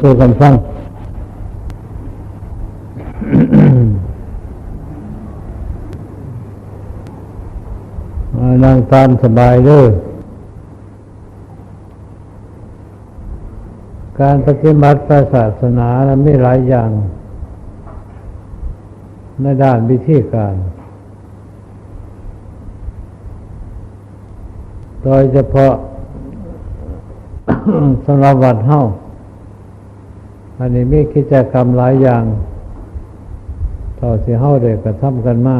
สู่กันฟังนั่งตามสบายเด้อการปฏิบัติศาสนานะมีหลายอย่าง ในด้านวิธีการ โดยเฉพาะสำหรับวัดเฮา อันนี้มีกิจกรรมหลายอย่างต่อที่เฮาได้กกระทำกันมา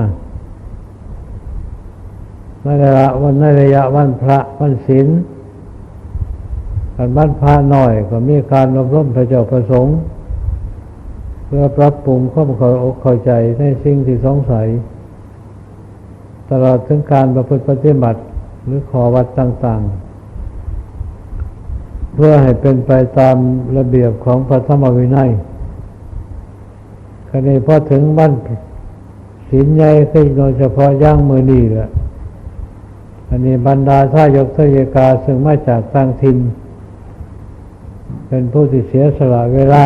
ในระยะวันในระยะวันพระวันศีลกันบ้านพระหน่อยก็มีการอบรมพระเจ้าประสงค์เพื่อปรับปรุงข้อมเข้อเข้าใจในสิ่งที่สงสัย ตลอดถึงการประพฤติปฏิบัติหรือขอวัดต่าง ๆ เพื่อให้เป็นไปตามระเบียบของพระธรรมวินัยคณีพอถึงบ้านศีลใหญ่ขึ้นโดยเฉพาะย่างมือนีแหละอันนี้บรรดาท่ายกทยกาซึ่งมาจากต่างถิ่นเป็นผู้ที่เสียสละเวลา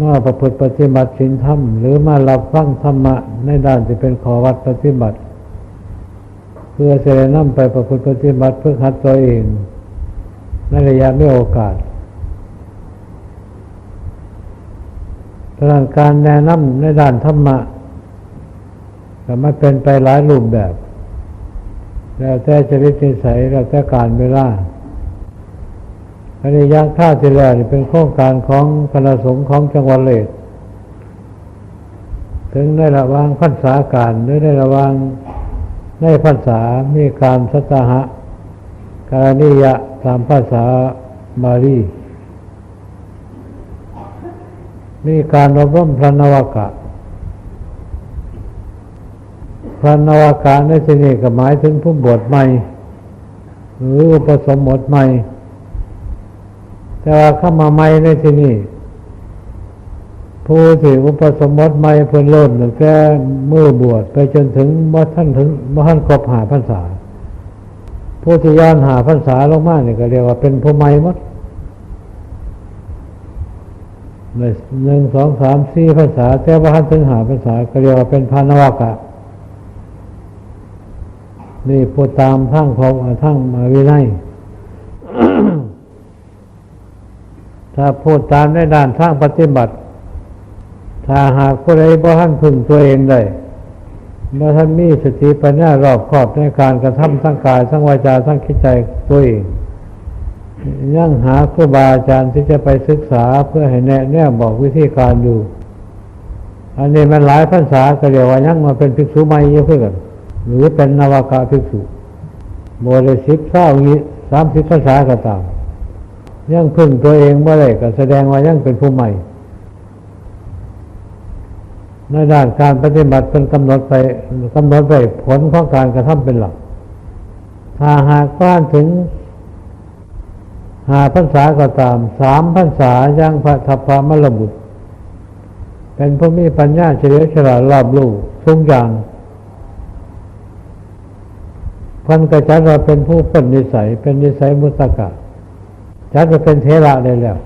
มาประพฤติปฏิบัติศีลธรรม หรือมารับฟังธรรมะในด้านที่เป็นขอวัดปฏิบัติ พื่อจะได้นำไปประพฤติปฏิบัติเพื่อคัดตัวเองในระยะไม่โอกาสดังนั้นการแนะนำในด้านธรรมะก็ไม่เป็นไปหลายรูปแบบ แล้วแต่จริตนิสัยแล้วแต่การเวลาอันนี้ยังท่าที่แล้วเป็นโครงการของคณะสงฆ์ของจังหวัดเลยถึงในระว่างพรรษาการหรือในระว่าง ในพรรษา มีการสัตหะการนิยะตามภาษาบาลีมีการอบรมพระนวากะ พระนวากะในที่นี้ก็หมายถึงผู้บวชใหม่ หรืออุปสมบทใหม่ แต่ว่าเข้ามาใหม่ในที่นี้ ผู้ที่อุปสมบทใหม่เพิ่นเริ่มตั้งแต่มือบวชไปจนถึงบ่ท่านถึงบ่ท่านครบหาพรรษาผู้ที่ย้อนหาพรรษาลงมาเนี่ยก็เรียกว่าเป็นผู้ใหม่หมดหนึ่งสองสามสี่ภาษา แต่ว่าท่านถึงหาภาษาก็เรียกว่าเป็นพานวากะนี่พูดตามทั้งของทั้งมาวินัยถ้าพูดตามในด้านทางปฏิบัติ ถ้าหากผู้ใดบ่ท่านพึงตัวเองได้บ่ท่านมีสติปัญญารอบคอบในการกระทำทั้งกายทั้งวาจาทั้งคิดใจตัวเองยังหาครูบาอาจารย์ที่จะไปศึกษาเพื่อให้แนะแนวบอกวิธีการอยู่อันนี้มันหลายภาษาก็เรียกว่ายังมาเป็นภิกษุใหม่เยอะเพื่อนหรือเป็นนวากาภิกษุโบริสิบเศร้างี้สามสิบภาษาก็ตาม ยังพึ่งตัวเองเมื่อไรก็แสดงว่ายังเป็นผู้ใหม่ ในด้านการปฏิบัติเป็นกำหนดไปกำหนดไปผลของการกระทำเป็นหลัก ถ้าหากก้านถึงหาพรรษาก็ตามสามพรรษายังพระทัพพมรบุตร เป็นผู้มีปัญญาเฉลียวฉลาดรอบรู้ทุกอย่างพันกระจัดว่าเป็นผู้พ้นนิสัย เป็นนิสัยมุตกะจัดว่าเป็นเทระได้แล้ว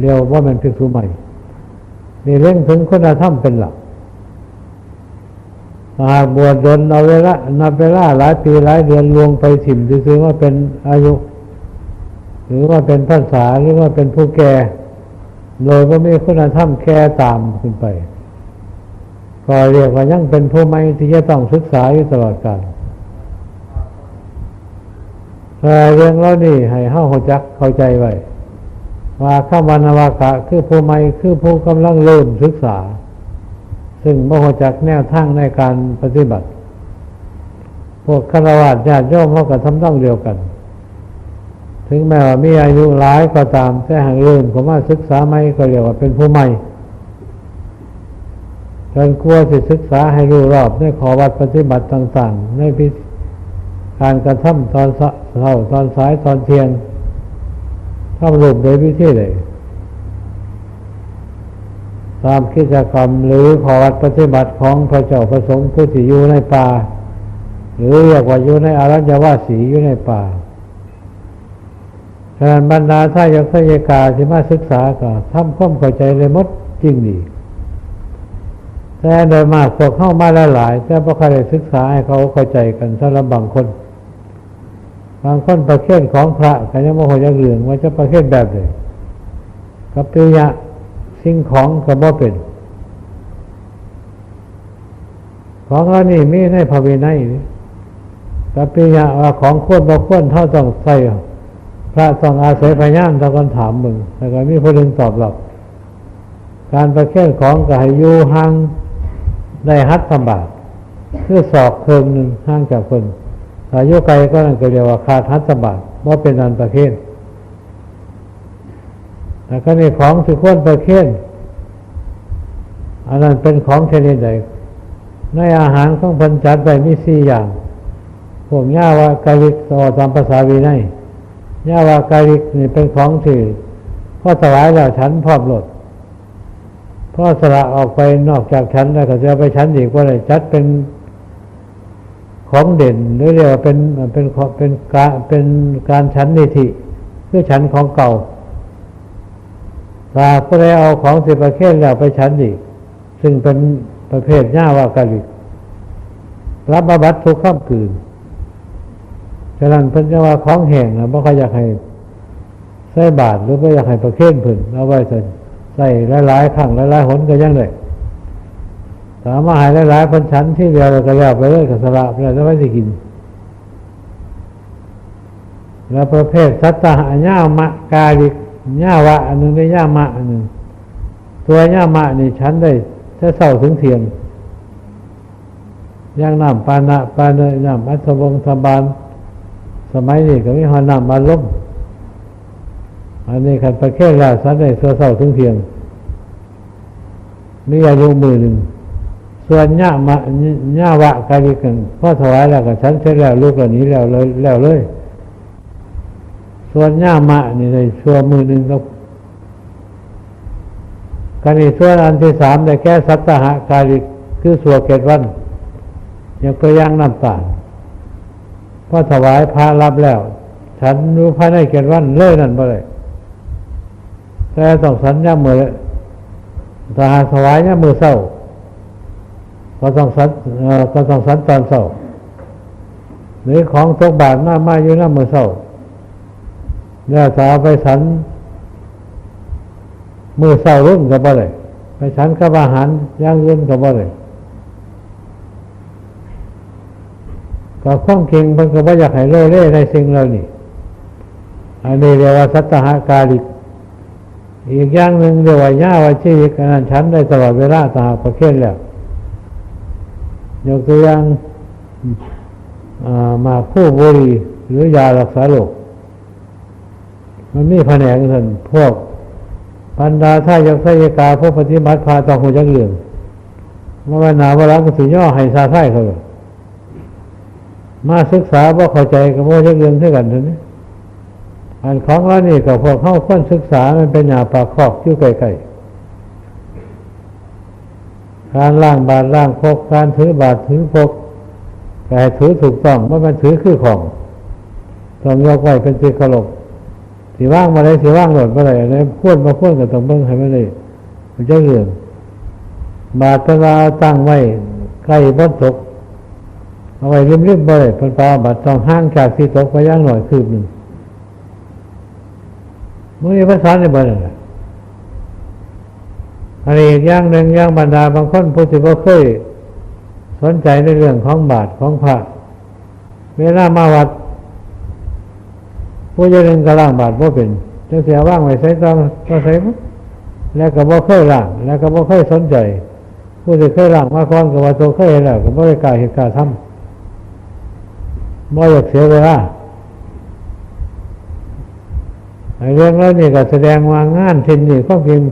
เรียวว่ามันภิกษุใหม่นี่เร่งถึงคุณธรรมเป็นหลัก หากบวชดนเอาเวลานับเวลาหลายปีหลายเดือนลวงไปถิ่มซื้อว่าเป็นอายุ หรือว่าเป็นภาษาหรือว่าเป็นผู้แก่โดยว่ามีคุณธรรมแค่ตามขึ้นไปก็เรียกว่ายังเป็นผู้ไม่ที่จะต้องศึกษาอยู่ตลอดกาลแต่เรื่องเรานี่ให้เฮาหัวจักเข้าใจไว้ว่าข้าวันวากะคือผู้ไม่คือผู้กำลังเริ่มศึกษา ซึ่งบ่หจักแนวทางในการปฏิบัติ พวกฆราวาสญาติโยมเขาก็ทำต้องเดียวกัน ถึงแม้ว่ามีอายุหลายก็ตามแต่หากเริ่มผมว่าศึกษาไม่ก็เรียกว่าเป็นผู้ใหม่จนกลัวจะศึกษาให้รู้รอบในขอวัดปฏิบัติต่าง ๆ ในพิการกระทำตอนเช้าตอนสายตอนเทียงทำรูปโดยวิธีใด ตามกิจกรรมหรือขอวัดปฏิบัติของพระเจ้าประสงค์ผู้ที่อยู่ในป่า หรือเรียกว่าอยู่ในอารัญวาสีอยู่ในป่าฉะนั้นบรรดาท่ายกทายกาที่มาศึกษาก็ทำความเข้าใจเลยมดจริงดีแต่โดยมากพวกเข้ามาหลายๆแต่พอใครได้ศึกษาให้เขาเข้าใจกันสำหรับบางคน บางคนประเคนของพระก็ยังโมโหยังเหลืองว่าจะประเคนแบบไหนกับปิยะ สิ่งของก็บ่เป็น ของเรานี่มีในพระวินัยนี่กับปิยะว่าของควรบ่ควรเท่าต้องใส่พระต้องอาศัยพยานตะกันถามมึงแต่ก็มีผู้หนึ่งตอบรับ การประเคนของก็ให้อยู่ห่างได้ฮัตสมบาทคือศอกเพิงหนึ่งห่างจากคนอายุไกลก็นั่นก็เรียกว่าขาดฮัตสมบาทว่าเป็นอันประเคน แต่ก็นี่ของที่ควรประเคนอันนั้นเป็นของชนิดใดในอาหารของพันจัดไปมีสี่อย่าง พวกหญ้าวากาลิกต่อตามภาษาวีนัยหญ้าวากาลิกนี่เป็นของที่พ่อถวายแล้วฉันพร้อมลดพ่อสละออกไปนอกจากฉันแล้วก็จะไปฉันอีกว่าอะไรจัดเป็นของเด่นหรือเรียกว่าเป็นเป็นเป็นการเป็นการฉันนิธิคือฉันของเก่า ถ้าผู้ใดเอาของสิประเคนแล้วไปฉันอีก ซึ่งเป็นประเภทหญ้าวากาลิกรับบับัตทุกข้ามคืนฉะนั้นเพิ่นจะว่าของแห้งนะบ่ค่อยอยากให้ใส่บาทหรือบ่อยากให้ประเคนผึ่นเอาไว้ใส่ใส่หลายๆครั้งหลายๆหนก็ยังได้ถามว่าหายหลายๆพันชั้นที่เดียวก็แล้วไปเลยกับสละไปแล้วไม่ได้กิน แล้วประเภทสัตตหะย่ามะกาลิก ย่าวะอันหนึ่งได้ย่ามะอันหนึ่งตัวย่ามะนี่ชั้นได้ถ้าเศร้าถึงเทียงย่างน้ำปานะปาเนยน้ำอัศวงธบาลสมัยนี้ก็มีหอน้ำบาล้มอันนี้ขันประเคนราสันได้เศร้าถึงเทียงมีอายุมือหนึ่งส่วนย่ามะย่าวะกาลิกันพ่อถวายแล้วก็ชั้นเสร็จแล้วลูกเหล่านี้แล้วเลยแล้วเลย ส่วนย่ามะนี่เลยชั่วมือหนึ่งก็กันอีกส่วนอันที่สามได้แก้สัตตหะกาลิกคือสัวเกตวันยังไปย่างน้ำตาลพอถวายพระรับแล้ว ฉันรู้ภายในเกตวันเลยนั่นบ่เลยแต่ต้องสัญญามือถ้าหากถวายเนี่ยมือเศร้าก็ต้องสันก็ต้องสันตอนเศร้าหรือของตกบาทมามาอยู่หน้ามือเศร้า แล้วถ้าเอาไปสันมือเศร้ารุ่นกับบ่เลยไปฉันกับอาหารย่างเยืนกับบ่เลยก็ข้องเคียงเพิ่นก็บ่อยากให้โลเล่ในสิ่งเหล่านี้อันนี้เรียกว่าสัตหากาลิกอีกอย่างหนึ่งเรียกว่าย่าวาชีกอันนั้นฉันได้ตลอดเวลาตาประเคนแล้วยกตัวอย่างมาคู่บุรีหรือยารักษาโรค มันมีแผนกท่านพวกปันดาท่ายกทายกาพวกปฏิบัติพาต้องหัวจักเหลืองมื่อวันหนาวรักสิย่อให้ซาไส้เขาเลยมาศึกษาว่าเข้าใจกับว่าจักเหลืองเท่ากันท่านี้อันของเรานี่กับพวกเข้าค้นศึกษามันเป็นหยาปากคอกอยู่ใกล้ๆการล่างบาทล่างพกการถือบาทถือพกแต่ถือถูกต้องว่ามันถือคือของต้องยกไว้เป็นสิขลบ สีว่างมาเลยสีว่างหลดมาเลยอะไรพ้วนมาพ้วนกับตรงเบิ้งให้มาเลยมันจะเรื่องบาทเวลาตั้งไว้ใกล้บนตกเอาไว้ริมริมบ่เลยเป็นปาบาต้องห้างจากที่ตกไปย่างหน่อยคืบหนึ่งมื่อภาษาในบ้านอะไรอันนี้อีกย่างหนึ่งย่างบรรดาบางคนผู้ที่ว่เคยสนใจในเรื่องของบาทของพระเวลามาวัด ผู้จะเล่นกระล่างบาทว่เป็นจะเสียว่างไว้ใช้ต้องก็ใช้แล้วก็บ่เคยล่าง แล้วก็บ่เคยสนใจ ผู้ที่เคยล่างมาก่อนกับว่าตัวเคยแล้วก็บ่ได้กล้าเหตุการณ์ทำบ่อยากเสียเวลาเรื่องแล้วนี่ก็แสดงว่างานทินนี่ก็เพียง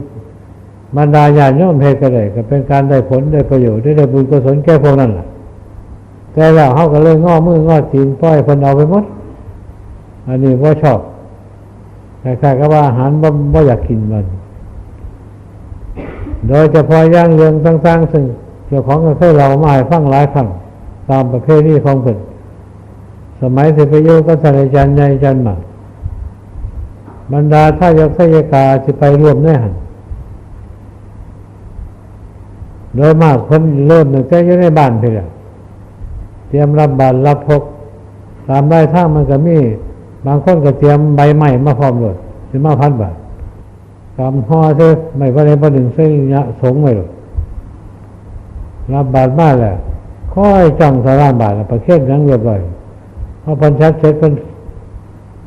บรรดาญาณโยมเพศก็ได้ก็เป็นการได้ผลได้ประโยชน์ได้ได้บุญกุศลแก่พวกนั้นแหละแต่แล้วเขาก็เลยง้อมือง้อตีนปล่อยคนเอาไปหมด อันนี้ว่าชอบแต่ใครก็ว่าอาหารบ่บ่อยากกินมัน โดยเฉพาะย่างเรื่องต่างๆ ซึ่งเกี่ยวของกับเคยเรามาให้ฟังหลายครั้งตามประเภทนี้ของเพิ่นสมัยสิไปโยก็สารจันใหญ่จันหมาบรรดาท่ายกทายกาจะไปร่วมแน่หันโดยมากคนเริ่มหนึ่งใจอยู่ในบ้านเพียงเตรียมรับบาตรรับพกตามได้ท่ามันก็มี บางคนก็เตรียมใบใหม่มาพร้อมเลยสิมาพันบาทกำห่อเส้ไม่ว่าในประหนึ่งเส้นยะสงไว้หรอกรับบาตรมากแล้วค่อยจ้องสารามบาทประเคนยังเรียบร้อยพอพันชัดเสร็จเพิ่น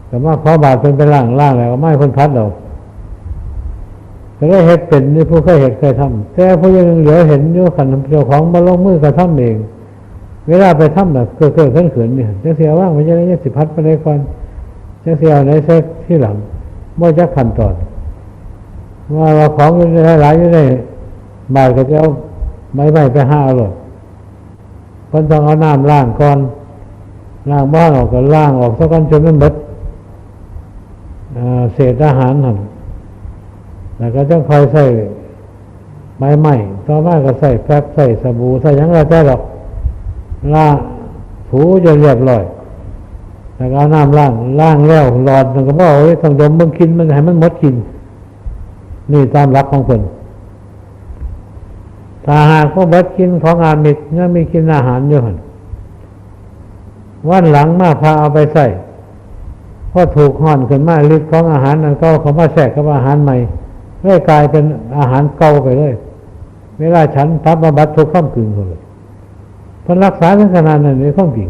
แต่ว่าขอบาทเป็นไปล่างล่างแล้วไม่เพิ่นพัดเราก็ได้เห็ดเป็นนี่ผู้เคยเห็ดเคยทำแต่ผู้ยังเหลือเห็นอยู่ขันเจ้าของมาลงมือกระทำเอง เวลาไปทำแบบเกิดเกิดขึ้นเขินเนี่ยจะเสียว่างมันจะได้สิพัดไปในก่อน จะเสียในเซตที่หลังบ่จะขันตอนว่าว่าของอยู่ในหลายอยู่ในบาทก็จะเอาไม้ไม้ไปห้าเอาเลยคนต้องเอาน้ำล้างก่อนล้างบ้านออกก็ล้างออกสักกันจนมันหมดเศษอาหารหั่นแล้วก็ต้องคอยใส่ไม้ไม้ต่อมาก็ใส่แป๊บใส่สบู่ใส่ยังไรได้หรอกล่างถูจนเรียบร้อย แล้วก็เอาน้ำล้างล้างแล้วหลอดมันก็บอกว่าต้องดมมึงกินมันให้มันหมดกิน นี่ตามรักของคนถ้าหากว่าหมดกินของอามิดงั้นมีกินอาหารอยู่หันวันหลังมาพาเอาไปใส่พอถูกห่อนขึ้นมาลิตของอาหารนั้นก็เขามาแทรกกับอาหารใหม่เลยกลายเป็นอาหารเก่าไปเลยเวลาฉันพับมาบัดทุกข้ามกึ่งเลยเพนรักษาถึงขนาดนั้นในข้องจริง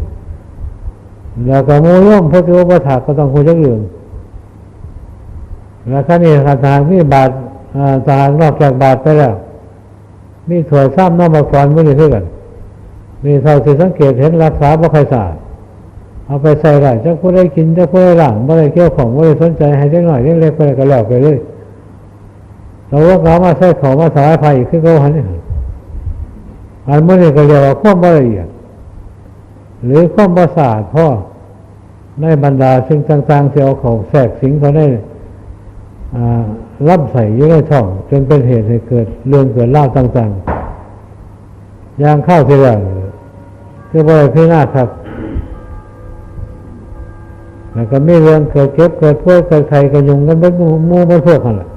แล้วก็โมย่อมพระโยบถาก็ต้องคุยเรื่องแล้วก็นี่ขาทางมีบาททหารนอกจากบาทไปแล้ว มีถวยซ้ำน้ำมาก่อนไม่ได้เท่กันมีเท่าที่สังเกตเห็นรักษาบ่ใครสะอาดเอาไปใส่ไรจะผู้ได้กินจะผู้ได้หลังบ่ได้เกี่ยวของบ่ได้สนใจให้เล็กหน่อยเล็กๆไปก็แล้วไปเลยเราว่าเขามาใส่ของมาสายไฟขึ้นเขาหันนี่อันเมื่อนี้ก็เรียกว่าความละเอียด หรือความประสาทพ่อในบรรดาสิ่งต่างๆที่เอาเขาแทรกสิงเขาได้รับใส่ยุ่ในช่อง จนเป็นเหตุให้เกิดเรื่องเกิดเล่าต่างๆอย่างข้าวที่แล้วคือบริพินาศครับแล้วก็ไมีเรื่องเกิดเก็บเกิดพวกเกิดไข่กระยุงกันเป็นมูเป็นพวกกันแหละ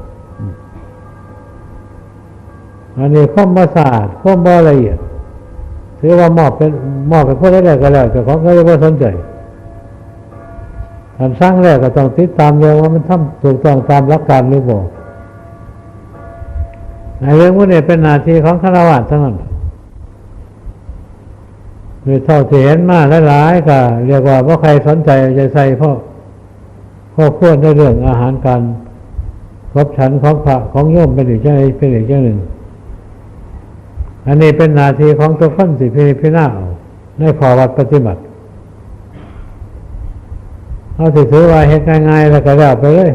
อันนี้ข้อมประสาทข้อมบละเอียด ถือว่ามอบเป็นมอบเป็นพวกได้ก็แล้วแต่ของก็ไม่สนใจการสร้างแรกก็ต้องติดตามเรื่องว่ามันทำถูกต้องตามหลักการหรือเปล่าในเรื่องพวกนี้เป็นหน้าที่ของฆราวาสทั้งนั้นโดยเท่าที่เห็นมาหลายๆก็เรียกว่าว่าใครสนใจจะใส่พราะพ่อควรในเรื่องอาหารการครบฉันของพระของโยมเป็นอีกอย่างเป็นอีกอย่างหนึ่ง อันนี้เป็นนาทีของทุกคนสิพิพินาเอาในขอวัดปฏิบัติเอาสิถือว่าเหตุง่ายๆแล้วก็แล้วไปเลย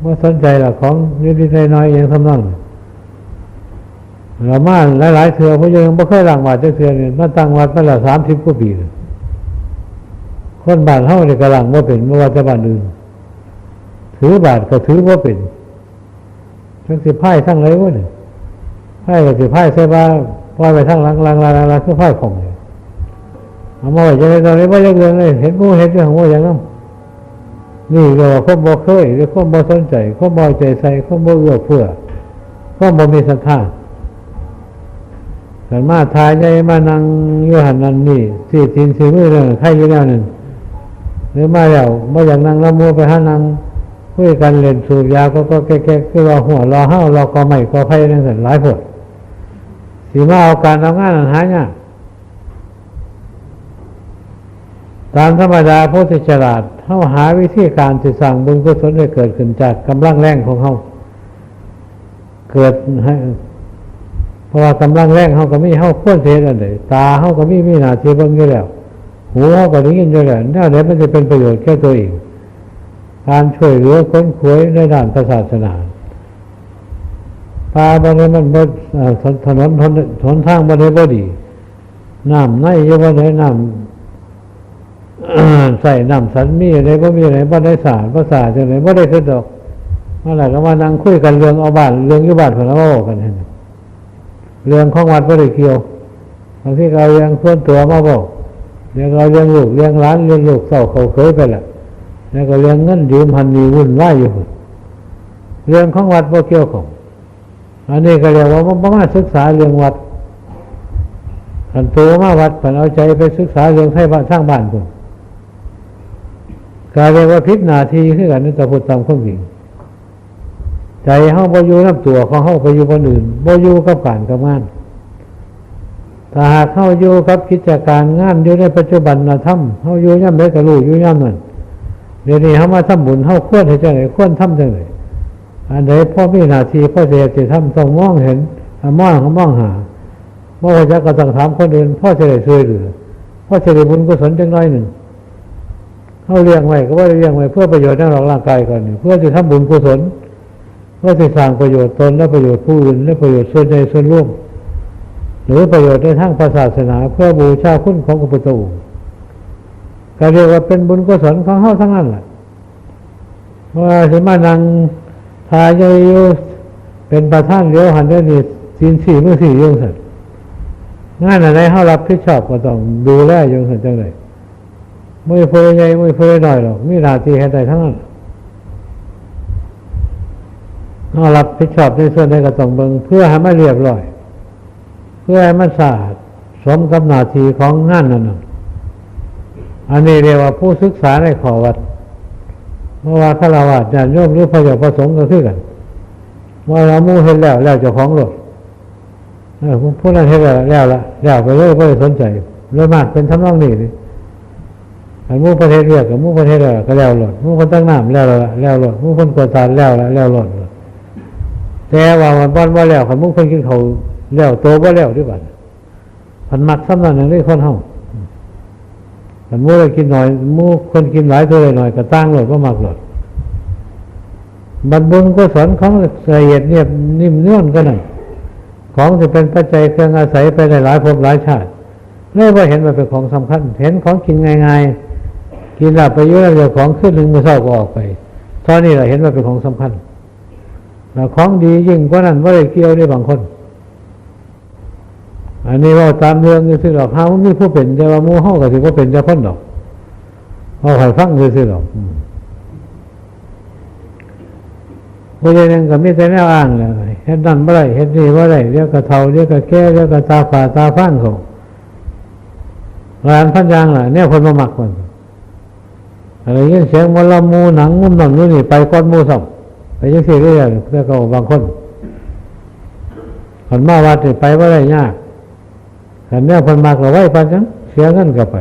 เมื่อสนใจหลักของนิดๆน้อยๆเองทำนั่งเรามาหลายๆเถื่อผู้ยังไม่เคยหลังวัดจะเถื่อเนี่ยมาตั้งวัดมาแล้วสามสิบกว่าปีคนบ้านเท่าเนี่ยกำลังว่าเป็นไม่ว่าจะบ้านอื่นถือบาทก็ถือว่าเป็นทั้งสิบไพ่ทั้งไรวะเนี่ยไพ่กับสิบไพ่เสีย ว่าปล่อยไปทั้งหลังหลังหลังหลังคือไพ่ของเนี่ยเอามาไว้จะได้ตอนนี้ว่ายังเรื่องเลยเห็นมูเห็นเรื่องของว่าอย่างนั้นนี่เราข้อมบ่เคยหรือข้อมบ่สนใจข้อมบ่ใจใส่ข้อมบ่เอื้อเพื่อข้อมบ่มีศรัทธาแต่มาทายใจมานั่งยู่หันนันนี่ที่ทินสี่มือเรื่องใครอยู่แล้วนั่นหรือมาแล้วมาอย่างนั่งละมัวไปห้านั่งคุยกันเล่นสูบยาก็ก็แก่ๆคือว่าหัวรอห้าวรอก็ไม่ก็ไพ่นั่นสันหลายผล สีมาเอาการเอางานหายเนี่ยตามธรรมดาพุทธิฉลาดเขาหาวิธีการที่สั่งบุญกุศลให้เกิดขึ้นจากกำลังแรงของเขาเกิดให้เพราะว่ากำลังแรงเขาก็มีเขาพ้นเทศอันใดตาเขาก็มีมีหนาทีเบิ้งอยู่แล้ว หูเขาก็ได้ยินอยู่แล้วนี่แหละมันจะเป็นประโยชน์แค่ตัวเองการช่วยเหลือค้นขวยในด้านศาสนา ปลาบางทีมันบถนนทนทนทางบางทีบ่ดีน้ำในยอะบางทีน้ำใส่น้ำสันมีอะไรบ่มีอะไรบ่ได้สารบ่สารจังไหนบ่ได้ขึ้นดอกเมื่อไหร่ก็มานั่งคุยกันเรื่องเอาบ้านเรื่องยุบบ้านของเราบอกกันเห็นเรื่องของวัดบ่ได้เกี่ยวบางทีเราเรื่องส่วนตัวมาบอกเรื่องเราเรื่องลูกเรื่องร้านเรื่องลูกเศร้าเขาเคยไปละแล้วก็เรื่องเงินยืมพันมีวุ่นวายอยู่ เรื่องของวัดบ่เกี่ยวของ อันนี้ก็เรียกว่าบ่มาศึกษาเรื่องวัดขันโตมาวัดผันเอาใจไปศึกษาเรื่องไทยบ้านสร้างบ้านพุ่นกลายเป็นว่าพิษนาทีขึ้นกันนี่จะพูดตามข้อจริงใจเฮาบ่อยู่น้ำตัวของเฮาไปอยู่คนอื่นบ่อยู่กับการกับงานถ้าหากเข้าอยู่กับกิจการงานอยู่ในปัจจุบันนะทำเข้าอยู่ย่ำได้กระลูอยู่ย่ำนั่นเดี๋ยวนี้เขามาทำบุญเข้าควรให้จังไหนควรทำจังไหน อันไหนพ่อมีหน้าที่พ่อเสียสิทำต้องมองเห็นอะมองเขามองหาเมื่อจะก็ต้องถามคนอื่นพ่อเสียช่วยเหลือพ่อเสียบุญกุศลจังน้อยหนึ่งเขาเลี้ยงไว้ก็ว่าเลี้ยงไว้เพื่อประโยชน์ในร่างกายก่อนเพื่อจะทำบุญกุศลเพื่อจะสร้างประโยชน์ตนและประโยชน์ผู้อื่นและประโยชน์ส่วนใดส่วนรวมหรือประโยชน์ในทางศาสนา เพื่อบูชาคุณของพระพุทธองค์ก็เรียกว่าเป็นบุญกุศลของเฮาทั้งนั้นแหละว่าสิมานัง ทายอยู่เป็นประธานเลี้ยวหันได้นี่สินสี่เมื่อสี่ยงสันงานอะไรเฮารับผิดชอบก็ต้องดูแลยงสันจังเลยไมือเฟยใหญ่ไมือเฟยหน่อยหรอกมีหน้าที่ให้ได้ทั้งนั้นเฮารับผิดชอบในส่วนใดก็ต้องเบิงเพื่อให้มันเรียบร้อย เพื่อให้มันสะอาดสมกับหน้าที่ของงานนั้นอันนี้เรียกว่าผู้ศึกษาในขอวัด เมื่อว่าฆราวาสญาติโยมหรือพระเจ้าประสงค์ก็คือกันเมื่อเรามู่เห็นแล้วแล้วเจ้าของรถเออผู้นั้นเห็นแล้วแล้วละแล้วไปเลยไม่ได้สนใจเลยมากเป็นทำนองนี้นี่อันมู่ประเทศเรียกกับมู่ประเทศอะไรก็แล้วรถมู่คนตั้งน้ำแล้วละแล้วรถมู่คนกวาดทานแล้วละแล้วรถแต่ว่ามันบ้านว่าแล้วขันมู่คนกินเขาแล้วโตว่าแล้วด้วยบัดพันมักซ้ำนั่นอย่างนี้คนเฮา ขันมู่เลยกินหน่อยมู่คนกินหลายตัวเลยหน่อยก็ตั้งรถว่ามักรถบัดบุญก็สอนของละเอียดเนี่ยนิ่มเนื่อนก็นั่นของจะเป็นปัจจัยเครื่องอาศัยไปในหลายภพหลายชาติเลยว่าเห็นมันเป็นของสำคัญ เห็นของกินง่ายๆกินหลับไปเยอะแล้วเดี๋ยวของขึ้นหนึ่งมือเศร้าก็ออกไปตอนนี้เราเห็นว่าเป็นของสำคัญแล้วของดียิ่งกว่านั้นว่าได้เกี่ยวได้บางคน อันนี้ว่าตามเรื่องนี่สิหรอกเฮามีผู้เป็นแต่ว่าหมู่เฮาก็สิบ่เป็นจ้าคนดอกเฮาให้ฟังซื่อๆดอกอืมบ่ได้นั่นก็มีแต่แนวอ้างแหล้วเฮ็ดนั่นบ่ได้เฮ็ดนี่บ่ได้เดี๋ยวก็เฒ่าเดี๋ยวก็แก่เดี๋ยวก็ตาฝาตาฟางเขาร้านพันยางล่ะแนวคนมาหมักมันอะไรยินเสียงมลมูหนังมุมนั่นนู่นนี่ไปก้อนมูซ้ำไปจังซี่เรื่อยๆแล้วก็บางคนคนมาวัดนี่ไปบ่ได้ยาก ขันเนี่ยคนมากเราไว้ปันจังเสียเงินก็ไป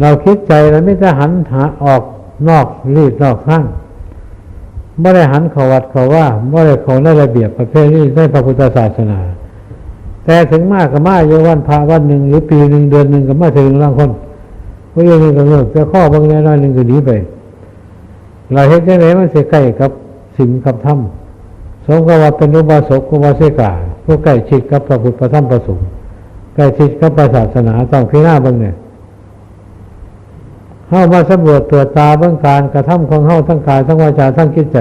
เราคิดใจเราไม่จะหันหาออกนอกรีดนอกข้างไม่ได้หันเขาวัดเขาว่าไม่ได้เขาในระเบียบประเพณีในพระพุทธศาสนา แต่ถึงมากก็มาอยู่วันพระวันหนึ่งหรือปีหนึ่งเดือนหนึ่งก็มาถึงร่างคนผู้ยังหนึ่งก็เลิกจะข้อบางแน่น้อยหนึ่งก็หนีไป เราเห็นได้ไหนมันเสียใกล้กับสิ่งกับธรรมสมกับว่าเป็นอุบาสกอุบาสิกา ผู้ใกล้ชิดกับพระพุทธพระธรรมพระสงฆ์ใกล้ชิดกับพระศาสนาต้องพิจารณาบ้างเนี่ยเข้ามาสำรวจตรวจตาเบื้องการกระทำของเข้าทั้งกายทั้งวาจาทั้งจิตใจ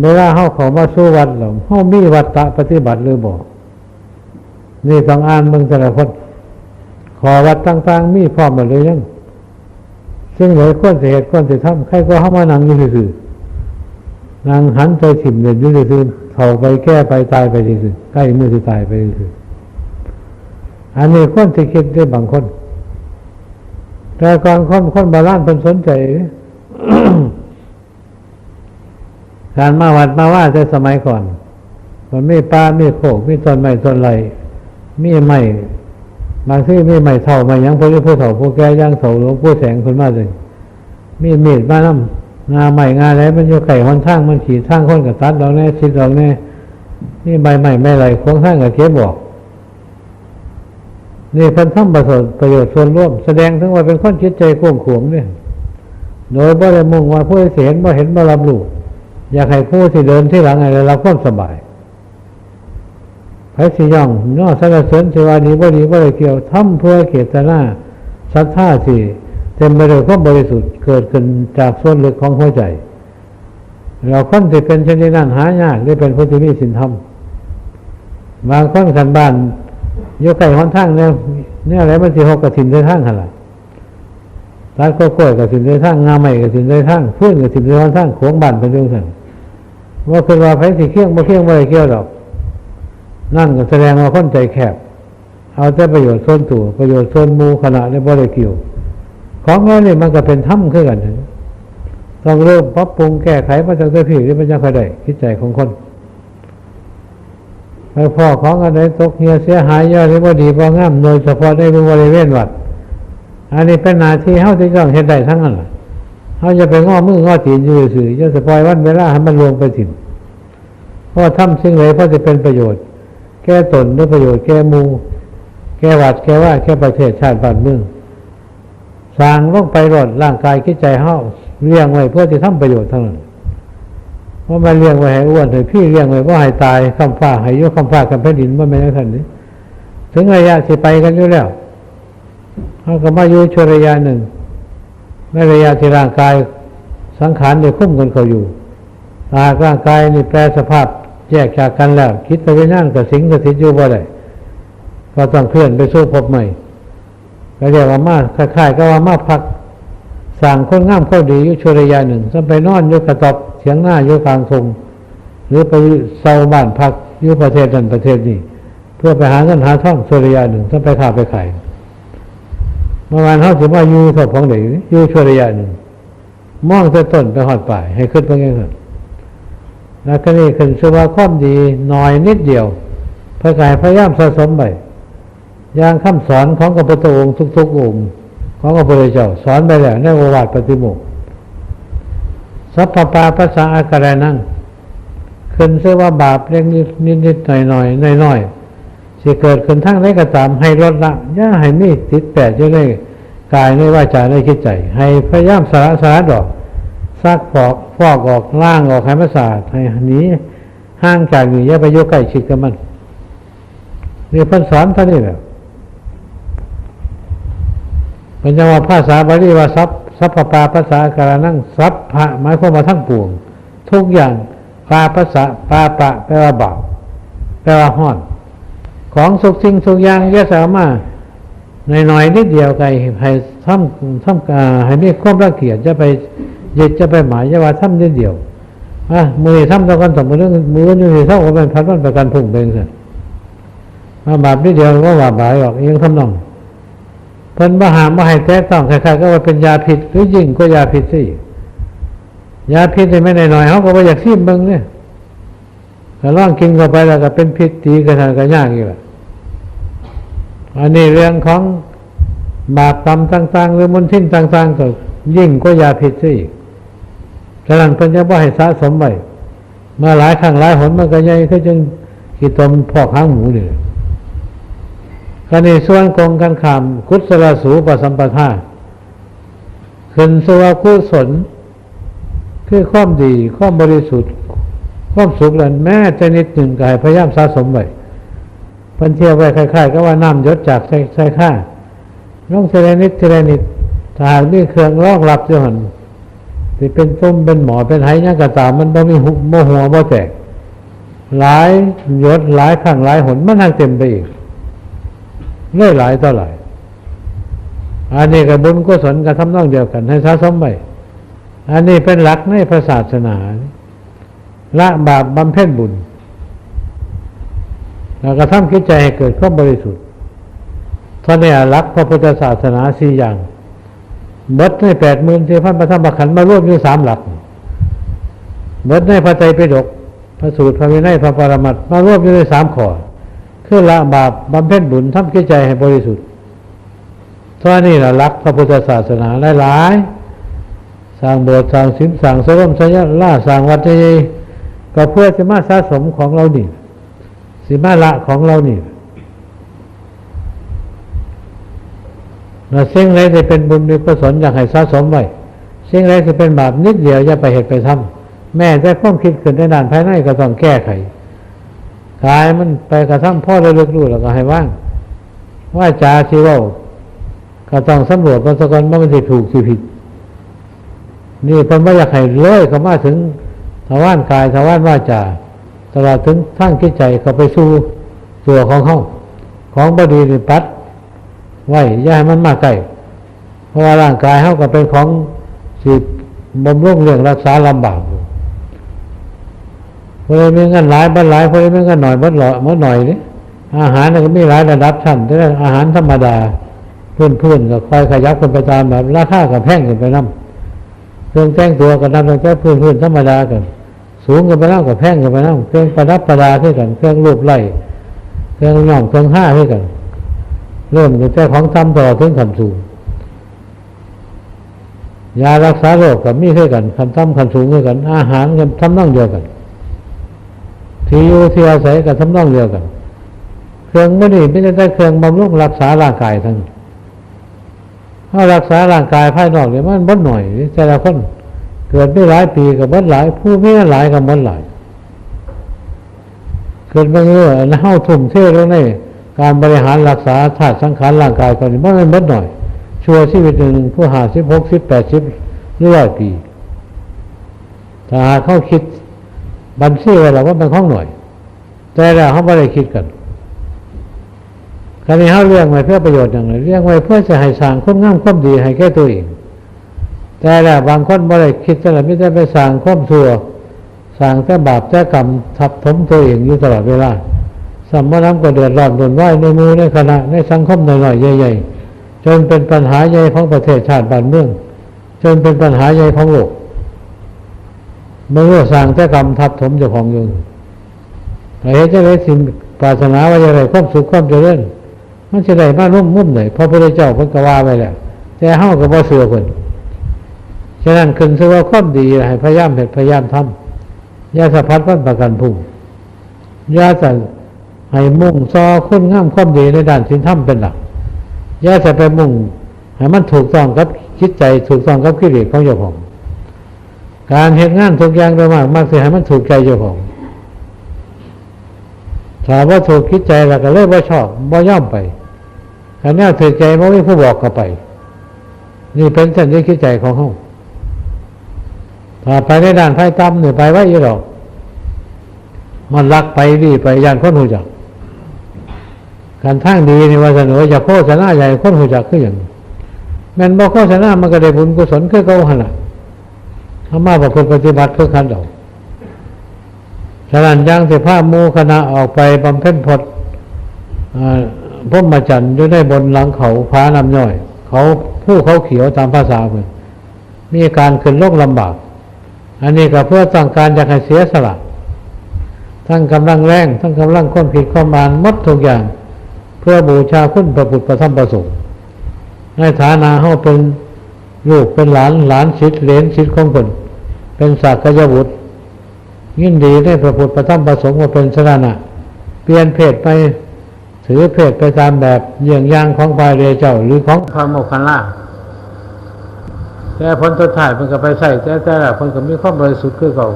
เวลาเข้าเขามาสู้วัดหรอเข้ามีวัดตะปฏิบัติหรือบอกนี่ต้องอ่านเมืองแต่ละคนขอวัดต่างๆมีพร้อมหมดเลยยังซึ่งหลายคนเสียเหตุคนเสียทำใครก็เข้ามานั่งอยู่ซื่อๆนางหันใจถิ่มเด่นอยู่ซื่อ เขาไปแก้ไปตายไปซื่อๆใกล้เมื่อที่ตายไปซื่อๆอันนี้คนที่คิดได้บางคน แต่ก่อนคนคนโบราณเป็นสนใจการมาวัดมาว่าแต่สมัยก่อน มันไมีป่าไมีโขกไมีต้นไม้ต้นไรมีไม้บางที่มีไม้เท่าไม้หยังพวกนี้ผู้เฒ่าผู้แก่ย่างเฒ่าหลวงผู้แสงคนมาเลยมีมีดมาน้ำ งาใหม่งาอะไรมันอยู่ไก่หอนทางมันขี่ทางคนกับตัดเราแน่ชิดเราแน่นี่ใบใหม่ไม่ไรโค้งทางกับเก็บบอกนี่เพิ่นทำประโยชน์ประโยชน์ส่วนร่วม แสดงถึงว่าเป็นคนจิตใจกว้างขวงเนี่ยโดยบ่ได้มุ่งว่าผู้ที่เห็นบ่เห็นบ่รับรู้อยากให้ผู้ที่เดินที่หลังอะไรเราความสบายพระสิย่องนอสรรเสริญเทวานีบ่ดีบ่ได้เกี่ยวทำเพื่อเกตนาศรัทธาสิ เต็มไปด้วยความบริสุทธิ์เกิดขึ้นจากส่วนลึกของหัวใจ เราคนที่เป็นเช่นนี้นั่นหายากหรือเป็นผู้ที่มีศีลธรรมบางคนขันบ้านอยกไก่หอนทางเนี่ยเนี่ยอะไรมันสิหกกระถินในทางขนาดตัดก็กล้วยกับสินได้ทั้งงาใหม่กับสินได้ทั้งฟื้นกับสินได้ทั้งขงบันเป็นเรื่องสั่งว่าคือว่าไผสิเคี่ยงบ่เคี่ยงบ่ได้เกี่ยวดอกนั่นก็แสดงว่าคนใจแคบ เอาแต่ประโยชน์ส่วนตัวประโยชน์ส่วนมูขณะได้บ่ได้เกี่ยว ของเรานี่มันก็เป็นถ้ำขึ้นกันนะต้องเริ่มปรับปรุงแก้ไขมาจากตัวผีที่มันจะค่อยได้คิดใจของคนไปพ่อของอันไหนตกเหียเสียหายยอะหรือว่าดีบ่งามโดยเฉพาะในบริเวณวัด อันนี้เป็นหน้าที่เขาที่ต้องเห็นได้ทั้งนั้นเขาจะไปง้อมือง้อตีนอยู่สื่อจะสปอยวันเวลาให้มันลวงไปถิ่นเพราะทำสิ่งไหนเพราะจะเป็นประโยชน์ แก้ตนด้วยประโยชน์แก้หมู แก้วัดแก้ว่าแก้ประเทศชาติบ้านเมือง สร้างลงไปรดร่างกายคิดใจเฮาเลี้ยงไว้เพื่อที่ทำประโยชน์ทั้งนั้นว่ามันเลี้ยงไว้ให้อ้วนให้พี่เลี้ยงไว้ว่าให้ตายคำฟ้าให้ยกคำฟ้าคำแผ่นดินว่าไม่ได้ทันนี้ถึงระยะสิไปกันอยู่แล้วเขาก็มาอยู่ช่วระยะหนึ่งในระยะที่ร่างกายสังขารเนี่ยคุ้มกันเขาอยู่หาร่างกายนี่แปรสภาพแยกจากกันแล้ว คิดไปวิญญาณกับสิงกับสิทธิ์อยู่บ่ได้ก็ต้องเคลื่อนไปสู้พบใหม่ ก็เรียกว่ามาคล้ายๆก็ว่ามาพักสั่งคนง่ามเข้าดีอยู่ช่วระยะหนึ่งจะไปนอนอยู่กระตอบเสียงหน้าอยู่กลางทงหรือไปเซาบ้านพักอยู่ประเทศนั้นประเทศนี้ เพื่อไปหาเงินหาท่องช่วระยะหนึ่งจะไปค้าไปขายเมื่อวานเขาถือว่าอยู่ศพของเด็กอยู่ช่วระยะหนึ่งมองแต่ต้นไปหอดป่ายให้ขึ้นไปไงครับแล้วก็นี่ขึ้นชื่อว่าความดีน้อยนิดเดียวพระกายพยายามสะสมไป อย่างคำสอนของกระพุทธองค์ทุกๆองค์ของพระพุทธเจ้าสอนไปแล้วในโอวาทปฏิโมกสัพพปาภาษาอาการนั่งขึ้นเชื่อว่าบาปเล็กนิดนิดนิดหน่อยหน่อยน้อยน้อยสิเกิดขึ้นทั้งได้กระตามให้ลดละย่าให้มีติดแปดอยู่ในกายในวาจาในคิดใจ ให้พยายามสาระสาระดอกซักฟอกฟอกออกล่างออกให้มันสะอาดให้หนีห่างจากนี้อย่าไปโยกใกล้ชิดกับมันนี่เพิ่นสอนเท่านี้แหละ เป็นจังว่าภาษาบาลีว่าซับซับปาภาษาการนั่งซับพะหมายความว่าทั้งปวง ทุกอย่างปาภาษาปาปะแปลว่าบาปแปลว่าห้อน ของสุกสิ่งสุกอย่างยะสามารถในหน่อยนิดเดียวไกให้ทำทำกาให้มีความรังเกียจจะไปยึดจะไปหมายจะว่าทำนิดเดียวอะมือทำตะกันสมมติมืออยู่ที่เท่ากับเป็นพันวันประกันพุ่งเป็นสิมาบาปนิดเดียวก็ว่าบาปออกเองทำนอง เพิ่นมาหามมาให้แท้ต้องใครๆก็ว่าเป็นยาผิดหรือยิ่งก็ยาผิดสิยาพิษนี่ไม่หน่อยเขาก็ว่าอยากซีมเบิ้งเนี่ยแต่ล่องกินเข้าไปแล้วก็เป็นพิษตีกระทานกระยากอีกแหละอันนี้เรื่องของบาปกรรมต่างๆ หรือมลทินต่างๆก็ยิ่งก็ยาพิษสิฉะนั้นเพิ่นจะว่าให้สะสมไว้มาหลายครั้งหลายหนมันก็ใหญ่ขึ้นจนขีดตมพอกหางหมูเนี่ย กันในส่วนกองกันขามกุศลสูปสัมปทาขึ้นสวากุศลคือความดีความบริสุทธิ์ ความสุขนั้นแม้จะนิดหนึ่งกายพยายามสะสมไว้พันเทียบไว้คล้ายๆก็ว่าน้ำยศจากใส่ใส่ข้าน้องเทเลนิดเทเลนิดถ้าหากมีเครื่องรองรับอยู่หันที่เป็นต้มเป็นหมอเป็นไหยังกระตามมันต้องมีหุบโมหัวโมแตกหลายยศหลายข้างหลายหนมันทางเต็มไปอีก เลื่อยหลายต่อหลายอันนี้กับบุญกุศลกับทำนองเดียวกัน ให้สะสมไปอันนี้เป็นหลักในพระศาสนาละบาปบำเพ็ญบุญแล้วก็ทำคิดใจให้เกิดความบริสุทธิ์ท่านเนี่ยหลักพระพุทธศาสนาสี่อย่างมดในแปดหมื่นสี่พันพระธรรมขันธ์มารวมอยู่สามหลักมดในพระใจไปดกพระสูตรพระวินัยพระปรมัตมารวมอยู่ในสามข้อ คือละบาปบำเพ็ญบุญทำคิดใจให้บริสุทธิ์เท่านี่แหละรักพระพุทธศาสนาหลายๆสร้างโบสถ์สร้างศิลป์สร้างสรมสยล่าสร้างวัดใหญ่ก็เพื่อจะมาสะสมของเรานี่สิมาละของเรานี่เราเสิ่งไรจะเป็นบุญมีกุศลอยากให้สะสมไว้เสิ่งไรจะเป็นบาปนิดเดียวอย่าไปเหตุไปทำแม่แต่ความคิดขึ้นในด้านภายในก็ต้องแก้ไข กายมันไปกระทำพ่อระลึกรู้แล้วก็ให้ว่างว่าจาชีว่าก็ต้องสำรวจมันสกอนว่ามันจะถูกสิผิด นี่เพิ่นว่าอยากให้เลยเขามาถึงทวารกายทวารว่าจาตลอดถึงทั้งคิดใจเขาไปสู่ตัวของเขาของบดีนี่ปัดไว้ย่าให้มันมาใกล้ขราะว่าร่างกายเขาก็เป็นของสิบำรุงเรื่องรักษาลำบาก อยู่พอได้มีเงินหลายบัดหลายเพอได้มีเงินหน่อยบัดหล่อบัดหน่อยนี่อาหารน่ก็ไมีหลายระดับชั้นแต่อาหารธรรมดาเพื้นพื้นๆก็คอยขยับกันไปตามแบบราคากับแพงกันไปน้ำเครื่องแต่งตัวกันน้ำตั้งแต่พื้นพื้นๆธรรมดากันสูงกันไปน้ำกับแพงกันไปน้ำเครื่องประดับประดาที่กันเครื่องรูปไล่เครื่องย่อมเครื่องห้าที่กัน เริ่มตั้งแต่ของทำต่อถึงขันสูงยารักษาโรคกับมีเท่กันคันต่ำคันสูงเท่กัน อาหารกันทำนองเดียวกัน ที่อยู่ที่อาศัยกับทำนองเดียวกัน เครื่องไม่ได้ไม่ได้เครื่องบำรุงรักษาร่างกายทั้งถ้ารักษาร่างกายภายนอกเนี่ยมันบดหน่อยแต่ละคนเกิดไม่หลายปีกับบดหลาย ผู้ไม่หลายกับบดหลาย เกิดมาเงื่อเฮาทุ่มเทลงในการบริหารรักษาธาตุสังขารร่างกายตอนนี้มันไม่บดหน่อย ชั่วชีวิตหนึ่งผู้หาสิบหกสิบแปดสิบร้อยปีถ้าหากเขาคิด บัญชีไว้แล้วว่าเป็นของหน่วย แต่ล้วเขาไม่ได้คิดกันการนี้เขาเลี้ยงไว้เพื่อประโยชน์อย่างไรเลี้ยงไว้เพื่อจะให้สร้างคุณงามความดีให้แก่ตัวเอง แต่แล้วบางคนไม่ได้คิดแต่ละไม่ได้ไปสร้างความชั่วสร้างแต่บาปแต่กรรมทับถมตัวเองอยู่ตลอดเวลาสัมมาน้ำก็เดือดร้อนโดนไหวในมือในคณะในสังคมหน่อยๆใหญ่ๆจนเป็นปัญหาใหญ่ของประเทศชาติบ้านเมือง จนเป็นปัญหาใหญ่ของโลก เมื่อสร้างแต่กรรมทับถมเจ้าของอยู่แต่เหตุจะได้สิ่งปรารถนาว่าจะได้ความสุขความเจริญมันจะได้มารุ่มมุ่มไหนพระพุทธเจ้าพิ่นก็ว่าไว้แล้วแต่เฮาก็บ่เสือเพิ่นฉะนั้นขึ้นชื่อว่าความดีให้พยายามเฮ็ดพยายามทำยาสะพัดวันประกันพรุ่งย่าจะให้มุ่งซอคุณงามความดีในด้านศีลธรรมเป็นหลักยาจะไปมุ่งให้มันถูกต้องกับคิดใจถูกต้องกับกิเลสของเจ้าของ การเห็นงานทุกอย่างโดยมากมักจะให้มันถูกใจเจ้าของถ้าว่าถูกคิดใจแล้วก็เลยว่าชอบว่าย่อมไปขันนี้ถูกใจมันไม่ผู้บอกก็ไป นี่เป็นสัญญาคิดใจของเขาถ้าไปในด้านไพ่ตั้มเนี่ยไปไว้ยี่หรอก มันรักไปดีไปยานคนหูจักการทางดีนี่ว่าเสนอจะโฆษณาใหญ่คนหูจักคืออย่างแม่นบอกโฆษณามันก็ได้บุญกุศลคือเก่าหันละ ธรรมะประพฤติปฏิบัติคือขันเดาฉะนั้นยังสิภาพมูคณะออกไปบำเพ็ญพจน์พุ่มมาจันอยู่ในบนหลังเขาพานำย่อย เขาผู้เขาเขียวตามภาษาเพื่อนมีการขึ้นโลกลำบาก อันนี้ก็เพื่อต้องการจะให้เสียสละทั้งกำลังแรงทั้งกำลังค้นผิดข้อมานมดทุกอย่าง เพื่อบูชาคุณพระพุทธพระธรรมพระสงฆ์ในฐานะเขาเป็น ลูกเป็นหลานหลานชิดเลนชิดของคนเป็นสักยบุตรยินดีได้พระพุทธพระธรรมพระสงฆ์มาเป็นสรณะเปลี่ยนเพศไปถือเพศไปตามแบบเยี่ยงย่างของพระเรเจ้าหรือของพระโมคคัลลาแต่ผลสุดท้ายมันก็ไปใส่แต่แต่ละคนก็มีความบริสุทธิ์คือเขา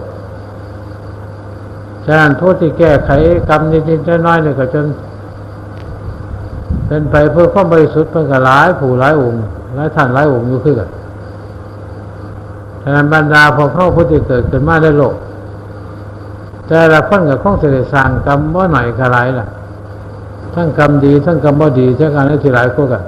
ฉะนั้นผู้ที่แก้ไขกรรมนิดๆน้อยๆเนี่ยก็จน เป็นไปเพื่อความบริสุทธิ์เป็นกับหลายผู้หลายองค์หลายท่านหลายองค์อยู่คือกัน ฉะนั้นบรรดาพวกเข้าพุทธิเกิดขึ้นมาได้โลก แต่ละคนกับข้องเสด็จสร้างกรรมว่าหน่อยกระไรล่ะ ทั้งกรรมดี ทั้งกรรมบ่ดีทั้งการที่หลายพวกกัน